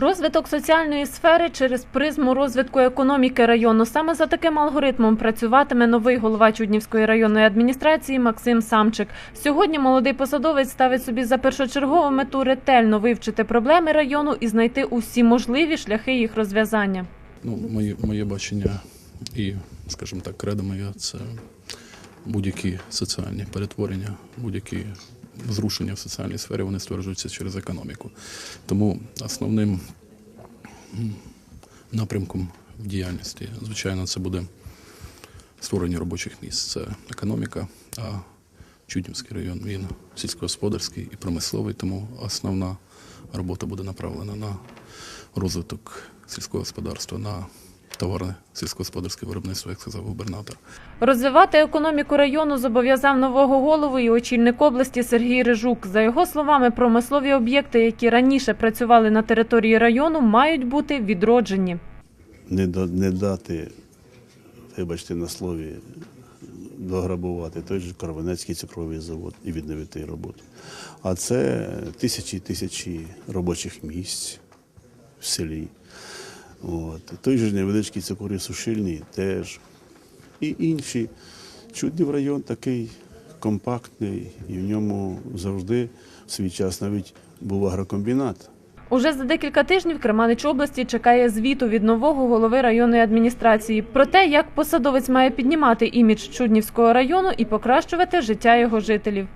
Розвиток соціальної сфери через призму розвитку економіки району. Саме за таким алгоритмом працюватиме новий голова Чуднівської районної адміністрації Максим Самчик. Сьогодні молодий посадовець ставить собі за першочергову мету ретельно вивчити проблеми району і знайти усі можливі шляхи їх розв'язання. Ну, моє, моє бачення і, скажімо так, кредо моє це будь-які соціальні перетворення, будь-які зрушення в соціальній сфері, вони стверджуються через економіку. Тому основним напрямком в діяльності, звичайно, це буде створення робочих місць. Це економіка, а Чуднівський район він сільськогосподарський і промисловий, тому основна робота буде направлена на розвиток сільського господарства, на товарне сільськогосподарське виробництво, як сказав губернатор. Розвивати економіку району зобов'язав нового голову і очільник області Сергій Рижук. За його словами, промислові об'єкти, які раніше працювали на території району, мають бути відроджені. не, не дати, вибачте на слові, дограбувати той же Карванецький цукровий завод і відновити роботу. А це тисячі і тисячі робочих місць в селі. От. Той же невеличкий цукровий сушильний теж. І інші. Чуднів район такий компактний, і в ньому завжди в свій час навіть був агрокомбінат. Уже за декілька тижнів Керманич області чекає звіту від нового голови районної адміністрації про те, як посадовець має піднімати імідж Чуднівського району і покращувати життя його жителів.